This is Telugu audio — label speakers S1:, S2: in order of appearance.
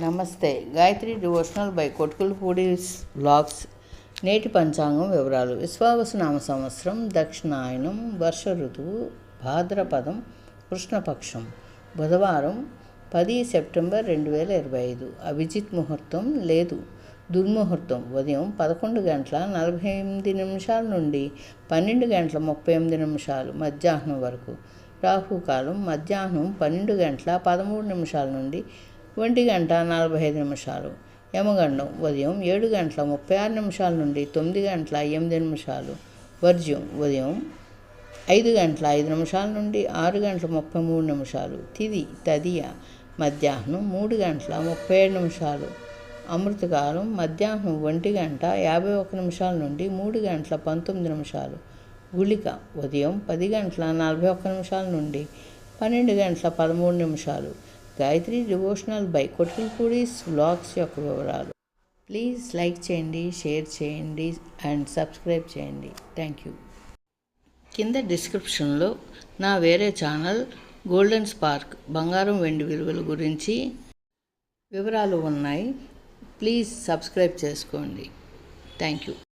S1: నమస్తే. Gayatri devotional by Kottukulapudi's blogs నేటి పంచాంగం వివరాలు. విశ్వావసనామ సంవత్సరం దక్షిణాయనం వర్ష ఋతువు భాద్రపదం కృష్ణపక్షం. బుధవారం పది సెప్టెంబర్ రెండు వేల ఇరవై ఐదు. అభిజిత్ ముహూర్తం లేదు. దుర్ముహూర్తం. ఉదయం పదకొండు గంటల నలభై ఎనిమిది నిమిషాల నుండి పన్నెండు గంటల ముప్పై ఎనిమిది నిమిషాలు మధ్యాహ్నం వరకు. రాహుకాలం మధ్యాహ్నం పన్నెండు గంటల పదమూడు నిమిషాల నుండి ఒంటి గంట నలభై ఐదు నిమిషాలు. యమగండం ఉదయం ఏడు గంటల ముప్పై ఆరు నిమిషాల నుండి తొమ్మిది గంటల ఎనిమిది నిమిషాలు. వర్జ్యం ఉదయం ఐదు గంటల ఐదు నిమిషాల నుండి ఆరు గంటల ముప్పై మూడు నిమిషాలు. తిది తదియ మధ్యాహ్నం మూడు గంటల ముప్పై ఏడు నిమిషాలు. అమృతకాలం మధ్యాహ్నం ఒంటి గంట యాభై ఒక నిమిషాల నుండి మూడు గంటల పంతొమ్మిది నిమిషాలు. గుళిక ఉదయం పది గంటల నలభై ఒక్క నిమిషాల నుండి పన్నెండు గంటల పదమూడు నిమిషాలు. Gayatri devotional by Kottilpudi's vlogs యొక్క వివరాలు. ప్లీజ్ లైక్ చేయండి షేర్ చేయండి అండ్ సబ్స్క్రైబ్ చేయండి. Thank you. కింద డిస్క్రిప్షన్లో నా వేరే ఛానల్ గోల్డెన్ స్పార్క్ బంగారం వెండి విలువల గురించి వివరాలు ఉన్నాయి. ప్లీజ్ సబ్స్క్రైబ్ చేసుకోండి. Thank you.